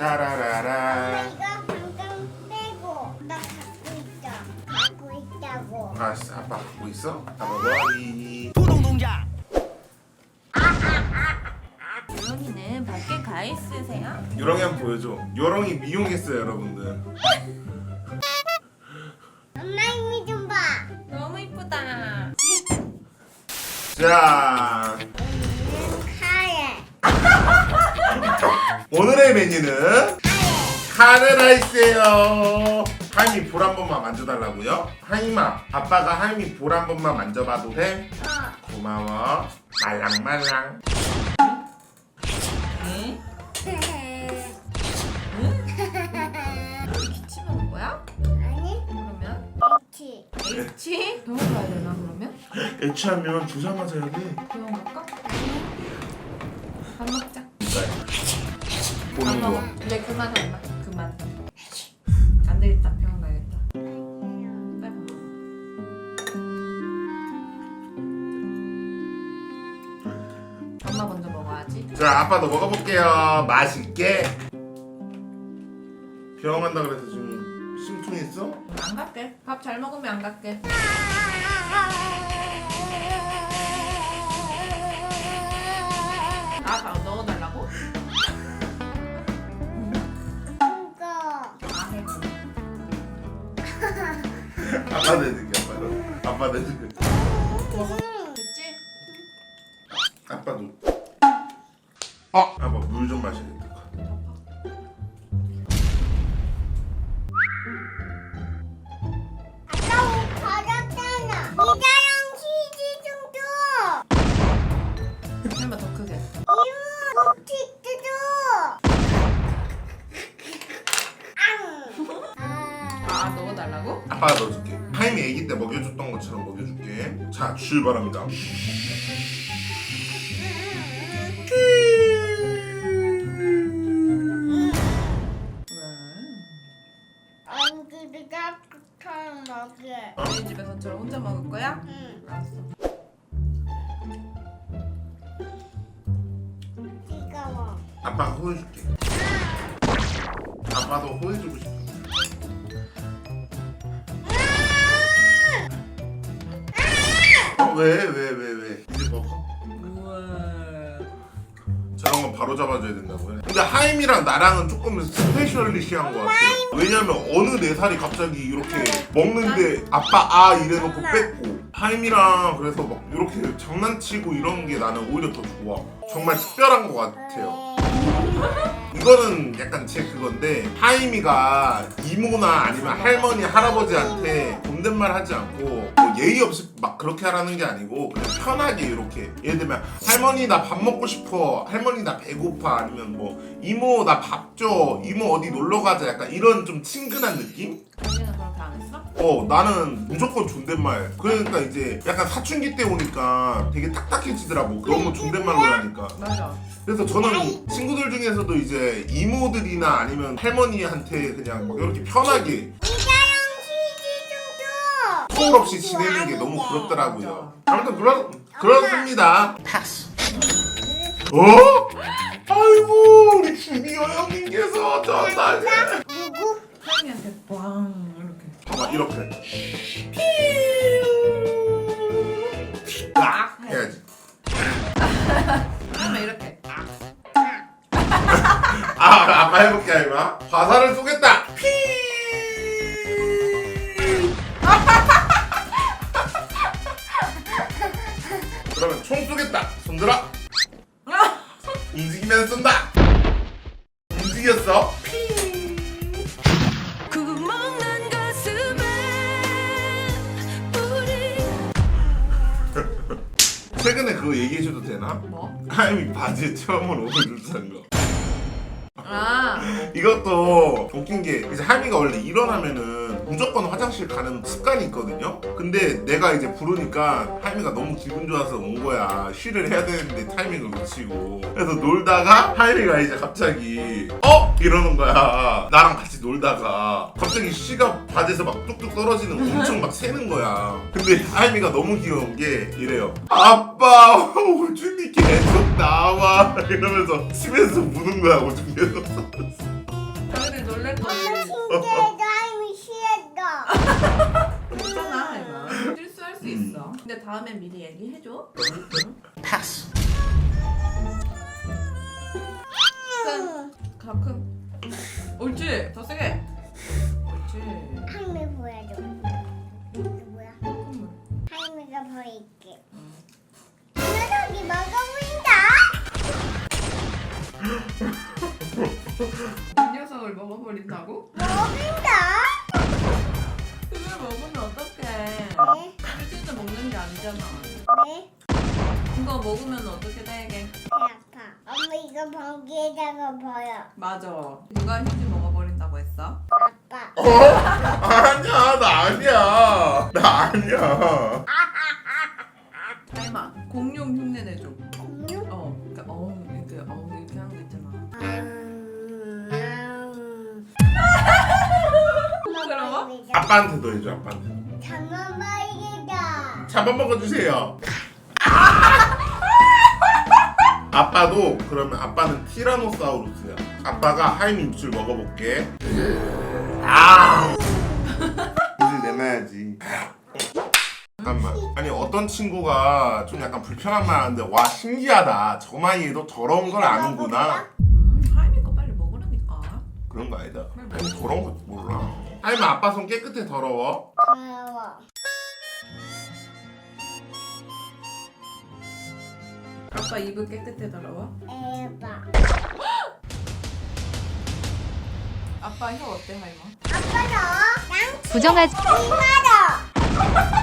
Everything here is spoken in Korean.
따라라라. 이거 방금 빼고 나 갖고 있다. 갖고 있다고. 알았어, 아빠 갖고 있어? 아빠 머리. 요런이는 밖에 가 있으세요? 요롱이 한번 보여줘. 요롱이 미용했어요, 여러분들. 엄마 이미 좀 봐. 너무 이쁘다. 자, 오늘은 카레. 오늘의 메뉴는 카레라이스예요. 하임이 볼 한 번만 만져달라고요? 하임아, 아빠가 하임이 볼 한 번만 만져봐도 돼? 어. 고마워. 말랑말랑. 응? 기침하는 거야? 아니, 그러면? H? 병원 가야 되나 그러면? 애취하면 주사 맞아야 돼. 병원 갈까? 밥 먹자. 밥 보는 먹어. 거. 네 그만 그만 그만. 안 되겠다 병원 가야겠다. 먹어. 엄마 먼저 먹어야지. 자, 아빠도 먹어볼게요. 맛있게. 병원 간다 그래서 지금 심통했어? 안 갈게. 밥 잘 먹으면 안 갈게. 아빠 내줄게, 아빠도. 아빠 내줄게. 됐지? 아빠도. 어, 아빠 물 좀 마셔야겠 넣어달라고? 아빠가 넣어줄게. 하임이 아기 때 먹여줬던 것처럼 먹여줄게. 자, 출발합니다. 왜? 먹게. 너희 집에서처럼 혼자 먹을 거야? 응. 알았어. 뜨거워. 아빠가 호해줄게. 아빠도 호해주고 싶어. 어, 왜, 왜, 왜, 왜? 이제 먹어. 우와. 저런 건 바로 잡아줘야 된다고요? 근데 하임이랑 나랑은 조금 스페셜리시한 것 같아요. 왜냐면 어느 네 살이 갑자기 이렇게 먹는데 아빠 아 이래놓고 뺐고 하임이랑 그래서 막 이렇게 장난치고 이런 게 나는 오히려 더 좋아. 정말 특별한 것 같아요. 이거는 약간 제 그건데 하임이가 이모나 아니면 할머니 할아버지한테 존댓말 하지 않고 뭐 예의 없이 막 그렇게 하라는 게 아니고 그냥 편하게 이렇게 예를 들면 할머니 나 밥 먹고 싶어 할머니 나 배고파 아니면 뭐 이모 나 밥 줘 이모 어디 놀러 가자 약간 이런 좀 친근한 느낌? 언니는 그렇게 안 했어? 어 나는 무조건 존댓말 그러니까 이제 약간 사춘기 때 오니까 되게 딱딱해지더라고 너무 존댓말로 하니까 맞아. 그래서 저는 친구들 중에서도 이제 이모들이나 아니면 할머니한테 그냥 막 이렇게 편하게 서울 없이 지내는 게 너무 부럽더라고요. 아무튼 그렇 그렇습니다. 어? 아이고 우리 주니어 형님께서 전화를 누구? 할미한테 빵 이렇게. 봐봐 이렇게 딱 해야지. 할미 이렇게. 아 아빠 해볼게 아이마. 화살을 쏘겠다. 그러면 총 쏘겠다. 손 들어. 움직이면 쏜다. 움직였어. 구멍난 가슴에 우리 최근에 그거 얘기해줘도 되나? 뭐? 하임이 바지에 처음으로 옷을 산 거. 아 이것도 웃긴 게 이제 하임이가 원래 일어나면은 무조건 화장실 가는 습관이 있거든요. 근데 내가 이제 부르니까 하임이가 너무 기분 좋아서 온 거야. 쉬를 해야 되는데 타이밍을 놓치고. 그래서 놀다가 하임이가 이제 갑자기 어 이러는 거야. 나랑 같이 놀다가 갑자기 쉬가 바지에서 막 뚝뚝 떨어지는 엄청 막 새는 거야. 근데 하임이가 너무 귀여운 게 이래요. 아빠 오준이 계속 나와 이러면서 집에서 무는 거야 오준이에서. 하임이 놀랄 거엄 다음에 미리 얘기해줘 패스. 큰 가끔 옳지 더 세게 옳지 하임이 보여줘. 뭐야? 콧물 보일게. 이 녀석이 먹어 보인다. 이 녀석을 먹어버린다고? 먹어 보인다. 그걸 먹으면 아니잖아 네. 이거 먹으면 어떻게 되게 배 아파. 엄마 이거 변기에다가 버려. 맞아 누가 휴지 먹어버린다고 했어? 아빠. 어? 아니야 나 아니야. 나 아니야. 하임아 공룡 흉내 내줘 공룡? 어 그니까 어 이렇게 어 이렇게 하는 거 있잖아 부끄러워? 아빠한테도 해줘 아빠한테. 장어말이다. 잡아 먹어주세요. 아빠도 그러면 아빠는 티라노사우루스야. 아빠가 하임 입술 먹어볼게. 아. 입술 내놔야지. 잠깐만. 아니 어떤 친구가 좀 약간 불편한 말 하는데 와 신기하다. 저 나이에도 저런 걸 아는구나. 음 하임이 거 빨리 먹으라니까 그런 거 아니다. 아니 저런 거 몰라. 하임아 아빠 손 깨끗해 더러워. 더러워. 아빠 입은 깨끗해 더러워? 에바. 아빠 혀 어때 하임아? 아빠도 양 부정하지 이마도